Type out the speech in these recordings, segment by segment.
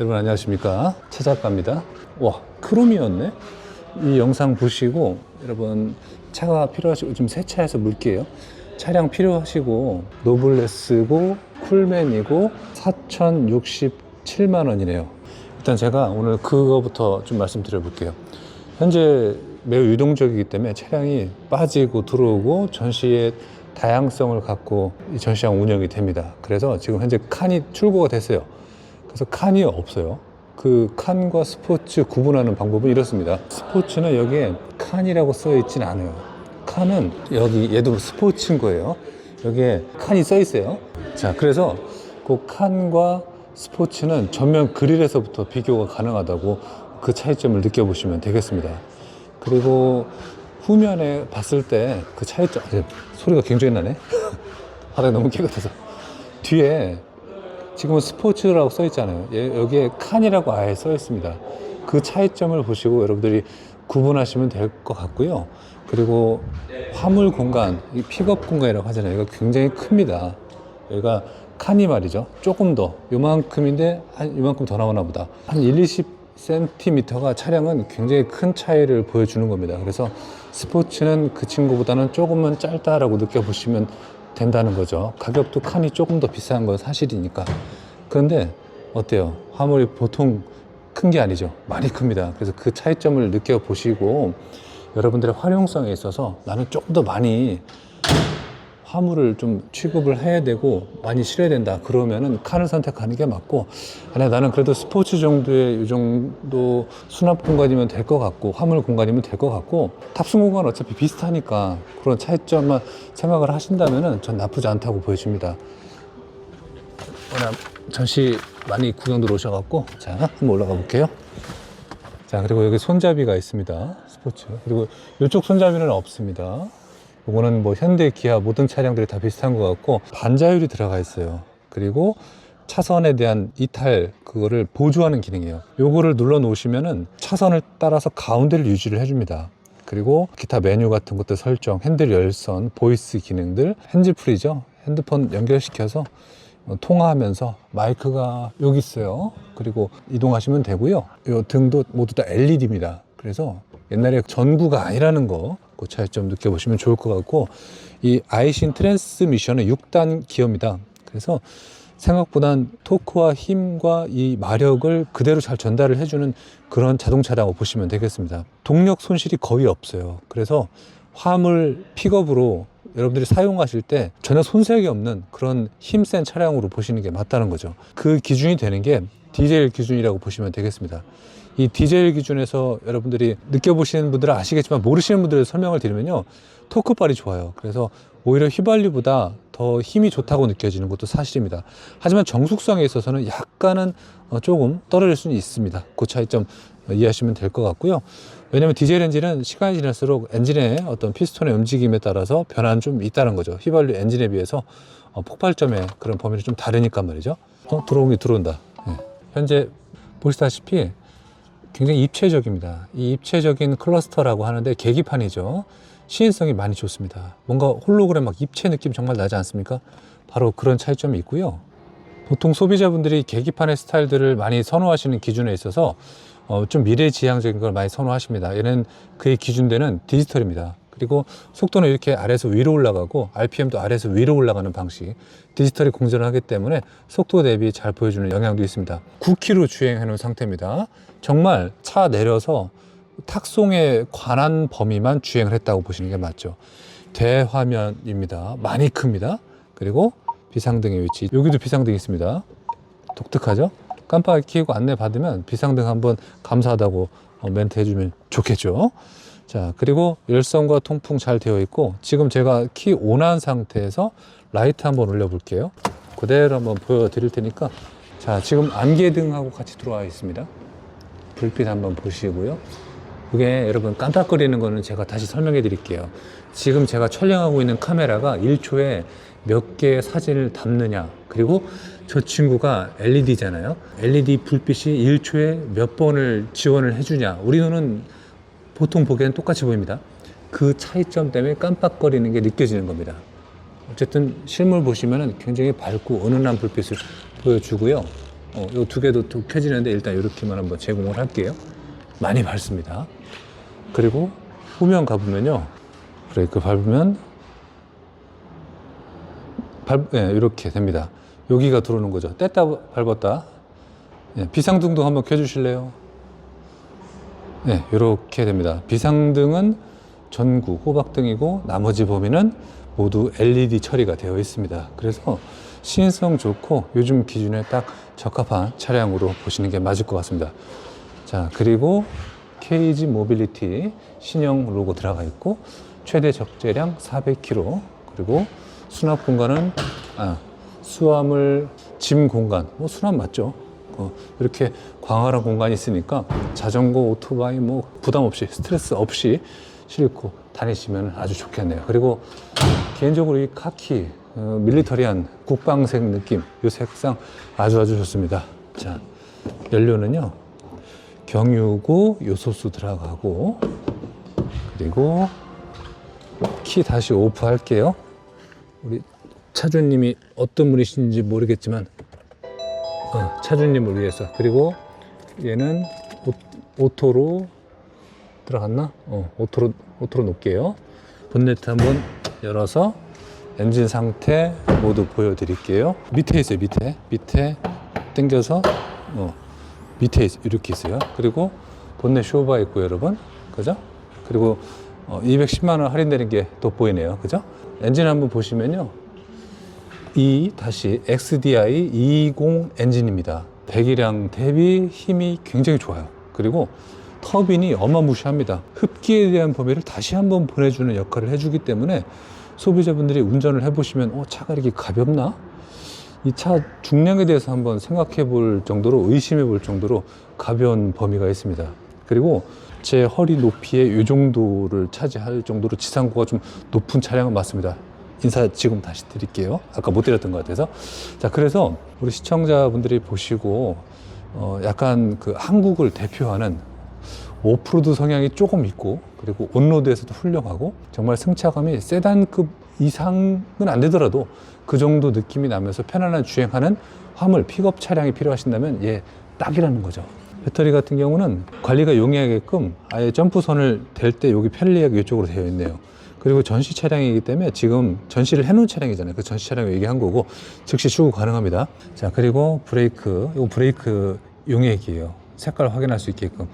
여러분 안녕하십니까? 차작가입니다. 와 크롬이었네? 이 영상 보시고 여러분 차가 필요하시고 좀 세차해서 물게요. 차량 필요하시고 노블레스고 쿨맨이고 4,067만 원이네요. 일단 제가 오늘 그거부터 좀 말씀드려 볼게요. 현재 매우 유동적이기 때문에 차량이 빠지고 들어오고 전시의 다양성을 갖고 이 전시장 운영이 됩니다. 그래서 지금 현재 칸이 출고가 됐어요 그래서 칸이 없어요. 그 칸과 스포츠 구분하는 방법은 이렇습니다. 스포츠는 여기에 칸이라고 써 있진 않아요. 칸은 여기 얘도 스포츠인 거예요. 여기에 칸이 써 있어요. 자, 그래서 그 칸과 스포츠는 전면 그릴에서부터 비교가 가능하다고 그 차이점을 느껴보시면 되겠습니다. 그리고 후면에 봤을 때 그 차이점, 아, 소리가 굉장히 나네. 바닥이 너무 깨끗해서. 뒤에 지금은 스포츠라고 써 있잖아요. 예, 여기에 칸이라고 아예 써 있습니다. 그 차이점을 보시고 여러분들이 구분하시면 될 것 같고요. 그리고 화물 공간, 이 픽업 공간이라고 하잖아요. 이거 굉장히 큽니다. 여기가 칸이 말이죠. 조금 더, 요만큼인데 한 요만큼 더 나오나 보다. 한 1, 20cm가 차량은 굉장히 큰 차이를 보여주는 겁니다. 그래서 스포츠는 그 친구보다는 조금은 짧다라고 느껴보시면 된다는 거죠. 가격도 칸이 조금 더 비싼 건 사실이니까. 그런데 어때요? 화물이 보통 큰 게 아니죠. 많이 큽니다. 그래서 그 차이점을 느껴보시고 여러분들의 활용성에 있어서 나는 조금 더 많이 화물을 좀 취급을 해야 되고 많이 실어야 된다. 그러면은 칸을 선택하는 게 맞고 아니 나는 그래도 스포츠 정도의 이 정도 수납 공간이면 될 것 같고 화물 공간이면 될 것 같고 탑승 공간 어차피 비슷하니까 그런 차이점만 생각을 하신다면은 전 나쁘지 않다고 보여집니다. 오늘 전시 많이 구경 들어오셔갖고 자 한번 올라가 볼게요. 자 그리고 여기 손잡이가 있습니다. 스포츠 그리고 이쪽 손잡이는 없습니다. 이거는 뭐 현대, 기아 모든 차량들이 다 비슷한 것 같고 반자율이 들어가 있어요. 그리고 차선에 대한 이탈 그거를 보조하는 기능이에요. 요거를 눌러 놓으시면은 차선을 따라서 가운데를 유지를 해줍니다. 그리고 기타 메뉴 같은 것들 설정, 핸들 열선, 보이스 기능들, 핸즈프리죠. 핸드폰 연결시켜서 어, 통화하면서 마이크가 여기 있어요. 그리고 이동하시면 되고요. 이 등도 모두 다 LED입니다. 그래서 옛날에 전구가 아니라는 거, 그 차이점 느껴보시면 좋을 것 같고, 이 아이신 트랜스미션은 6단 기어입니다. 그래서 생각보단 토크와 힘과 이 마력을 그대로 잘 전달을 해주는 그런 자동차라고 보시면 되겠습니다. 동력 손실이 거의 없어요. 그래서 화물 픽업으로 여러분들이 사용하실 때 전혀 손색이 없는 그런 힘센 차량으로 보시는 게 맞다는 거죠. 그 기준이 되는 게 디젤 기준이라고 보시면 되겠습니다. 이 디젤 기준에서 여러분들이 느껴보시는 분들은 아시겠지만 모르시는 분들을 설명을 드리면요. 토크발이 좋아요. 그래서 오히려 휘발유보다 더 힘이 좋다고 느껴지는 것도 사실입니다. 하지만 정숙성에 있어서는 약간은 어, 조금 떨어질 수는 있습니다. 그 차이점 이해하시면 될 것 같고요. 왜냐하면 디젤 엔진은 시간이 지날수록 엔진의 어떤 피스톤의 움직임에 따라서 변화는 좀 있다는 거죠. 휘발유 엔진에 비해서 어, 폭발점의 그런 범위는 좀 다르니까 말이죠. 어, 들어오긴 들어온다. 예. 현재 보시다시피 굉장히 입체적입니다. 이 입체적인 클러스터라고 하는데 계기판이죠. 시인성이 많이 좋습니다. 뭔가 홀로그램 막 입체 느낌 정말 나지 않습니까? 바로 그런 차이점이 있고요. 보통 소비자분들이 계기판의 스타일들을 많이 선호하시는 기준에 있어서 어, 좀 미래지향적인 걸 많이 선호하십니다. 얘는 그의 기준되는 디지털입니다. 그리고 속도는 이렇게 아래에서 위로 올라가고 RPM도 아래에서 위로 올라가는 방식 디지털이 공존을 하기 때문에 속도 대비 잘 보여주는 영향도 있습니다. 9km 주행해 놓은 상태입니다. 정말 차 내려서 탁송에 관한 범위만 주행을 했다고 보시는 게 맞죠. 대화면입니다. 많이 큽니다. 그리고 비상등의 위치. 여기도 비상등이 있습니다. 독특하죠? 깜빡이 켜고 안내 받으면 비상등 한번 감사하다고 어, 멘트 해주면 좋겠죠 자, 그리고 열선과 통풍 잘 되어 있고 지금 제가 키 온한 상태에서 라이트 한번 올려 볼게요. 그대로 한번 보여 드릴 테니까 자, 지금 안개등하고 같이 들어와 있습니다. 불빛 한번 보시고요. 그게 여러분 깜빡거리는 거는 제가 다시 설명해 드릴게요. 지금 제가 촬영하고 있는 카메라가 1초에 몇 개의 사진을 담느냐. 그리고 저 친구가 LED잖아요. LED 불빛이 1초에 몇 번을 지원을 해주냐. 우리 눈은 보통 보기에는 똑같이 보입니다. 그 차이점 때문에 깜빡거리는 게 느껴지는 겁니다. 어쨌든 실물 보시면은 굉장히 밝고 은은한 불빛을 보여주고요. 어, 이두 개도 또 켜지는데 일단 이렇게만 한번 제공을 할게요. 많이 밟습니다. 그리고 후면 가보면요. 브레이크 밟으면 밟, 예, 이렇게 됩니다. 여기가 들어오는 거죠. 뗐다 밟았다. 예, 비상등도 한번 켜주실래요? 네, 이렇게 됩니다. 비상등은 전구 호박등이고 나머지 범위는 모두 LED 처리가 되어 있습니다. 그래서 시인성 좋고 요즘 기준에 딱 적합한 차량으로 보시는 게 맞을 것 같습니다. 자, 그리고 KG 모빌리티 신형 로고 들어가 있고 최대 적재량 400kg 그리고 수납 공간은 아, 수화물 짐 공간 뭐 수납 맞죠? 어, 이렇게 광활한 공간이 있으니까 자전거, 오토바이 뭐 부담 없이 스트레스 없이 싣고 다니시면 아주 좋겠네요. 그리고 개인적으로 이 카키 어, 밀리터리한 국방색 느낌 이 색상 아주 아주 좋습니다. 자 연료는요 경유고 요소수 들어가고 그리고 키 다시 오프 할게요. 우리 차주님이 어떤 분이신지 모르겠지만 어, 차주님을 위해서 그리고 얘는 오, 토로 들어갔나? 어, 오토로 오토로 놓을게요. 본네트 한번 열어서 엔진 상태 모두 보여드릴게요. 밑에 있어요. 밑에 밑에 당겨서 어, 밑에 있, 이렇게 있어요. 그리고 본넷 쇼바 있고 여러분, 그죠? 그리고 어, 210만 원 할인되는 게 돋보이네요. 그죠? 엔진 한번 보시면요. 이 다시 XDI 220 엔진입니다. 배기량 대비 힘이 굉장히 좋아요. 그리고 터빈이 어마무시합니다. 흡기에 대한 범위를 다시 한번 보내주는 역할을 해주기 때문에 소비자분들이 운전을 해보시면 어, 차가 이렇게 가볍나? 이 차 중량에 대해서 한번 생각해 볼 정도로 의심해 볼 정도로 가벼운 범위가 있습니다. 그리고 제 허리 높이의 이 정도를 차지할 정도로 지상고가 좀 높은 차량은 맞습니다. 인사 지금 다시 드릴게요. 아까 못 드렸던 것 같아서. 자, 그래서 우리 시청자분들이 보시고, 어, 약간 그 한국을 대표하는 오프로드 성향이 조금 있고, 그리고 온로드에서도 훌륭하고, 정말 승차감이 세단급 이상은 안 되더라도 그 정도 느낌이 나면서 편안한 주행하는 화물 픽업 차량이 필요하신다면 얘 딱이라는 거죠. 배터리 같은 경우는 관리가 용이하게끔 아예 점프선을 댈 때 여기 편리하게 이쪽으로 되어 있네요. 그리고 전시 차량이기 때문에 지금 전시를 해놓은 차량이잖아요. 그 전시 차량을 얘기한 거고 즉시 출고 가능합니다. 자 그리고 브레이크, 이거 브레이크 용액이에요. 색깔 확인할 수 있게끔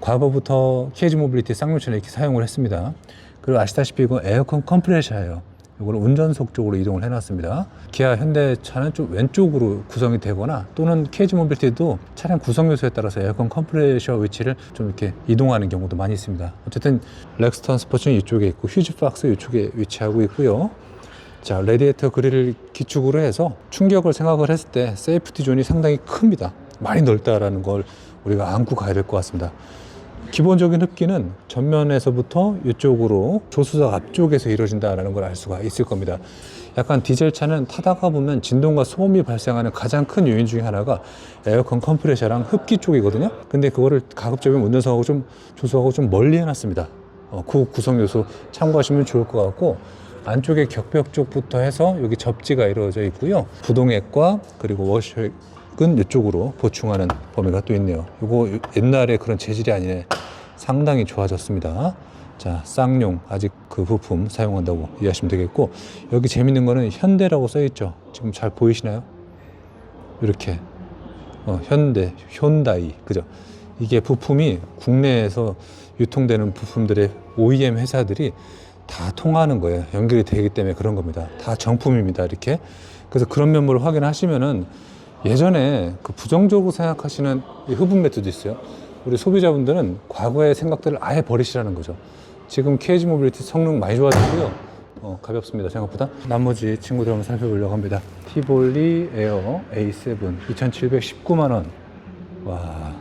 과거부터 KG 모빌리티 쌍용차는 이렇게 사용을 했습니다. 그리고 아시다시피 이거 에어컨 컴프레셔예요. 이거는 운전석 쪽으로 이동을 해놨습니다. 기아 현대차는 좀 왼쪽으로 구성이 되거나 또는 KG 모빌리티도 차량 구성 요소에 따라서 에어컨 컴프레셔 위치를 좀 이렇게 이동하는 경우도 많이 있습니다. 어쨌든 렉스턴 스포츠는 이쪽에 있고 휴즈박스 이쪽에 위치하고 있고요. 자, 레디에이터 그릴을 기축으로 해서 충격을 생각을 했을 때 세이프티 존이 상당히 큽니다. 많이 넓다라는 걸 우리가 안고 가야 될 것 같습니다. 기본적인 흡기는 전면에서부터 이쪽으로 조수석 앞쪽에서 이루어진다라는 걸 알 수가 있을 겁니다. 약간 디젤 차는 타다가 보면 진동과 소음이 발생하는 가장 큰 요인 중에 하나가 에어컨 컴프레셔랑 흡기 쪽이거든요. 근데 그거를 가급적이면 운전석하고 좀 조수하고 좀 멀리 해놨습니다. 어, 그 구성 요소 참고하시면 좋을 것 같고 안쪽에 격벽 쪽부터 해서 여기 접지가 이루어져 있고요. 부동액과 그리고 워셔액 은 이쪽으로 보충하는 범위가 또 있네요. 이거 옛날에 그런 재질이 아니네. 상당히 좋아졌습니다. 자, 쌍용 아직 그 부품 사용한다고 이해하시면 되겠고 여기 재밌는 거는 현대라고 써 있죠. 지금 잘 보이시나요? 이렇게 어, 현대, 현다이 그죠? 이게 부품이 국내에서 유통되는 부품들의 OEM 회사들이 다 통하는 거예요. 연결이 되기 때문에 그런 겁니다. 다 정품입니다. 이렇게. 그래서 그런 면모를 확인하시면은 예전에 그 부정적으로 생각하시는 이 흡음 매트도 있어요. 우리 소비자분들은 과거의 생각들을 아예 버리시라는 거죠. 지금 KG 모빌리티 성능 많이 좋아졌고요. 어, 가볍습니다. 생각보다. 나머지 친구들 한번 살펴보려고 합니다. 티볼리 에어 A7 2,719만 원. 와.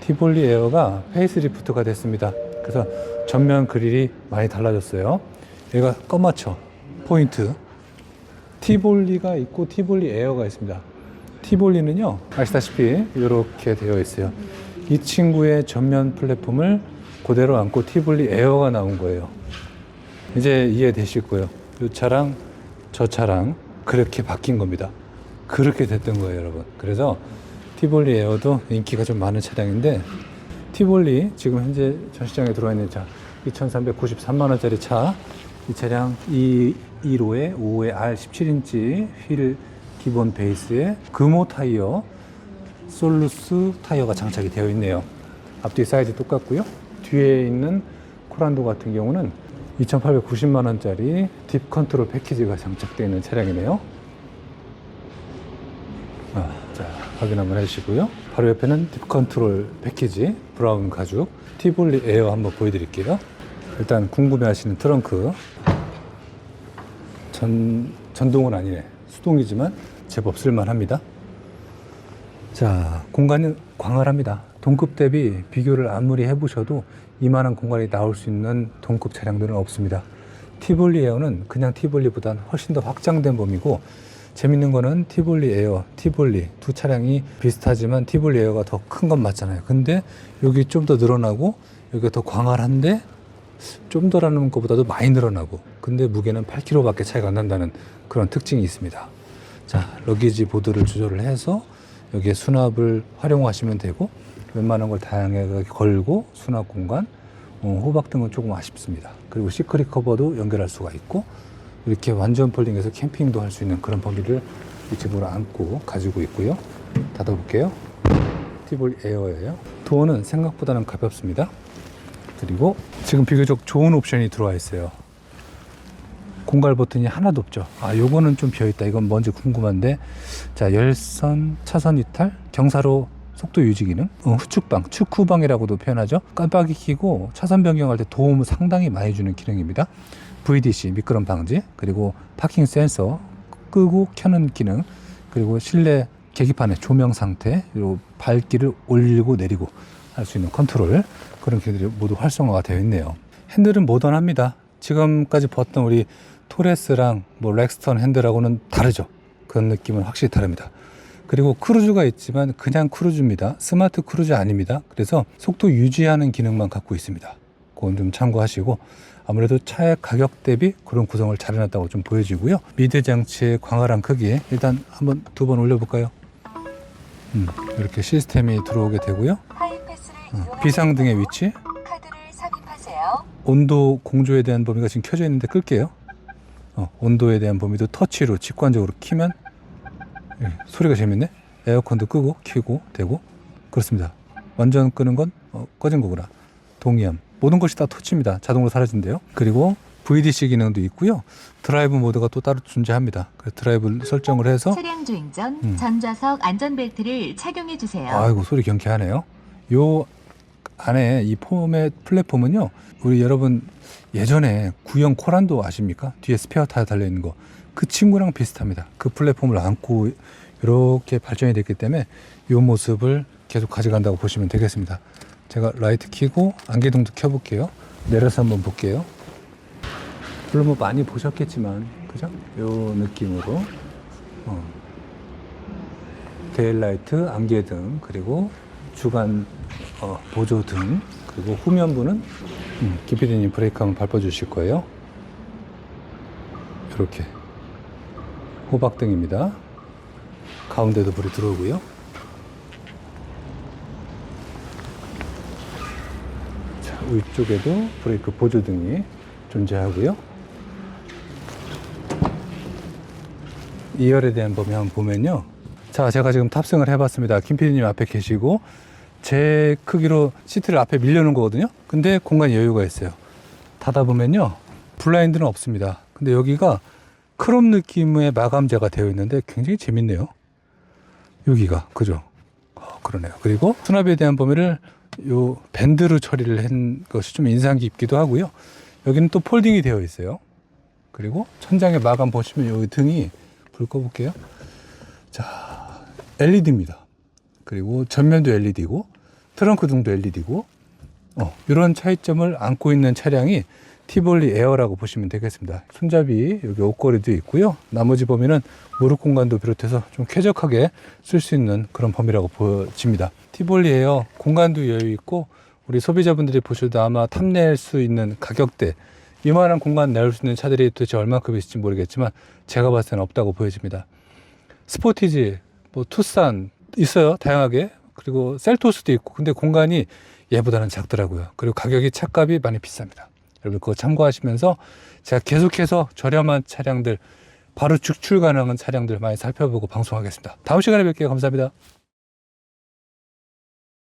티볼리 에어가 페이스리프트가 됐습니다. 그래서 전면 그릴이 많이 달라졌어요. 얘가 꺼맞춰 포인트. 티볼리가 있고 티볼리 에어가 있습니다. 티볼리는요, 아시다시피 이렇게 되어 있어요. 이 친구의 전면 플랫폼을 그대로 안고 티볼리 에어가 나온 거예요. 이제 이해되실 거예요. 이 차랑 저 차랑 그렇게 바뀐 겁니다. 그렇게 됐던 거예요, 여러분. 그래서 티볼리 에어도 인기가 좀 많은 차량인데 티볼리 지금 현재 전 시장에 들어와 있는 차 2,393만 원짜리 차 이 차량 2 1호에 5회 R 17인치 휠 기본 베이스에 금호 타이어 솔루스 타이어가 장착이 되어 있네요. 앞뒤 사이즈 똑같고요. 뒤에 있는 코란도 같은 경우는 2,890만 원짜리 딥 컨트롤 패키지가 장착되어 있는 차량이네요. 아, 자, 확인 한번 해주시고요. 바로 옆에는 딥 컨트롤 패키지 브라운 가죽 티볼리 에어 한번 보여드릴게요. 일단 궁금해하시는 트렁크 전 전동은 아니네 수동이지만 제법 쓸만합니다. 자 공간은 광활합니다. 동급 대비 비교를 아무리 해보셔도 이만한 공간이 나올 수 있는 동급 차량들은 없습니다. 티볼리 에어는 그냥 티볼리보단 훨씬 더 확장된 범위고 재밌는 거는 티볼리 에어, 티볼리 두 차량이 비슷하지만 티볼리 에어가 더 큰 건 맞잖아요. 근데 여기 좀 더 늘어나고 여기가 더 광활한데 좀 더라는 것보다도 많이 늘어나고 근데 무게는 8kg밖에 차이가 안 난다는 그런 특징이 있습니다. 자, 러기지 보드를 조절을 해서 여기에 수납을 활용하시면 되고 웬만한 걸 다양하게 걸고 수납 공간, 어, 호박 등은 조금 아쉽습니다. 그리고 시크릿 커버도 연결할 수가 있고 이렇게 완전 폴딩해서 캠핑도 할 수 있는 그런 범위를 이 집으로 안고 가지고 있고요. 닫아볼게요. 티볼 에어예요. 도어는 생각보다는 가볍습니다. 그리고 지금 비교적 좋은 옵션이 들어와 있어요. 공갈 버튼이 하나도 없죠. 아, 요거는 좀 비어있다. 이건 뭔지 궁금한데. 자, 열선, 차선 이탈, 경사로 속도 유지 기능, 어, 후축방, 축후방이라고도 표현하죠. 깜빡이 켜고 차선 변경할 때 도움을 상당히 많이 주는 기능입니다. VDC, 미끄럼 방지, 그리고 파킹 센서 끄고 켜는 기능, 그리고 실내 계기판의 조명 상태, 그리고 밝기를 올리고 내리고 할 수 있는 컨트롤 그런 기능들이 모두 활성화가 되어 있네요. 핸들은 모던합니다. 지금까지 봤던 우리 토레스랑 뭐 렉스턴 핸들하고는 다르죠. 그런 느낌은 확실히 다릅니다. 그리고 크루즈가 있지만 그냥 크루즈입니다. 스마트 크루즈 아닙니다. 그래서 속도 유지하는 기능만 갖고 있습니다. 그건 좀 참고하시고 아무래도 차의 가격 대비 그런 구성을 잘 해놨다고 좀 보여지고요. 미드 장치의 광활한 크기에 일단 한번 두 번 올려볼까요? 음, 이렇게 시스템이 들어오게 되고요. 어, 비상 등의 때는 위치, 카드를 삽입하세요. 온도 공조에 대한 범위가 지금 켜져 있는데 끌게요. 어, 온도에 대한 범위도 터치로 직관적으로 키면 예, 소리가 재밌네. 에어컨도 끄고 켜고 되고 그렇습니다. 완전 끄는 건 어, 꺼진 거구나. 동의함. 모든 것이 다 터치입니다. 자동으로 사라진대요. 그리고 VDC 기능도 있고요. 드라이브 모드가 또 따로 존재합니다. 그래서 드라이브 설정을 해서 차량 주행 전 음. 전좌석 안전벨트를 착용해 주세요. 아이고 소리 경쾌하네요. 요 안에 이 폼의 플랫폼은요. 우리 여러분 예전에 구형 코란도 아십니까? 뒤에 스페어 타이어 달려 있는 거. 그 친구랑 비슷합니다. 그 플랫폼을 안고 이렇게 발전이 됐기 때문에 이 모습을 계속 가져간다고 보시면 되겠습니다. 제가 라이트 켜고 안개등도 켜볼게요. 내려서 한번 볼게요. 물론 뭐 많이 보셨겠지만, 그죠? 요 느낌으로. 어. 데일라이트, 안개등, 그리고 주간 어, 보조등, 그리고 후면부는 음, 기피디님 브레이크 한번 밟아주실 거예요. 이렇게 호박등입니다. 가운데도 불이 들어오고요. 자, 위쪽에도 브레이크 보조등이 존재하고요. 2열에 대한 범위 한번 보면요. 자, 제가 지금 탑승을 해봤습니다. 김PD님 앞에 계시고, 제 크기로 시트를 앞에 밀려놓은 거거든요. 근데 공간이 여유가 있어요. 닫아보면요. 블라인드는 없습니다. 근데 여기가 크롬 느낌의 마감재가 되어 있는데 굉장히 재밌네요. 여기가, 그죠? 어, 그러네요. 그리고 수납에 대한 범위를 요 밴드로 처리를 한 것이 좀 인상 깊기도 하고요. 여기는 또 폴딩이 되어 있어요. 그리고 천장에 마감 보시면 여기 등이 불 꺼볼게요. 자, LED입니다. 그리고 전면도 LED고 트렁크 등도 LED고 어, 이런 차이점을 안고 있는 차량이 티볼리 에어라고 보시면 되겠습니다. 손잡이 여기 옷걸이도 있고요. 나머지 범위는 무릎 공간도 비롯해서 좀 쾌적하게 쓸 수 있는 그런 범위라고 보여집니다. 티볼리 에어 공간도 여유 있고 우리 소비자분들이 보셔도 아마 탐낼 수 있는 가격대 이만한 공간 내올 수 있는 차들이 도대체 얼마큼 있을지 모르겠지만 제가 봤을 때는 없다고 보여집니다. 스포티지, 뭐 투싼 있어요. 다양하게. 그리고 셀토스도 있고. 근데 공간이 얘보다는 작더라고요. 그리고 가격이 차값이 많이 비쌉니다. 여러분 그거 참고하시면서 제가 계속해서 저렴한 차량들 바로 직출 가능한 차량들 많이 살펴보고 방송하겠습니다. 다음 시간에 뵐게요. 감사합니다.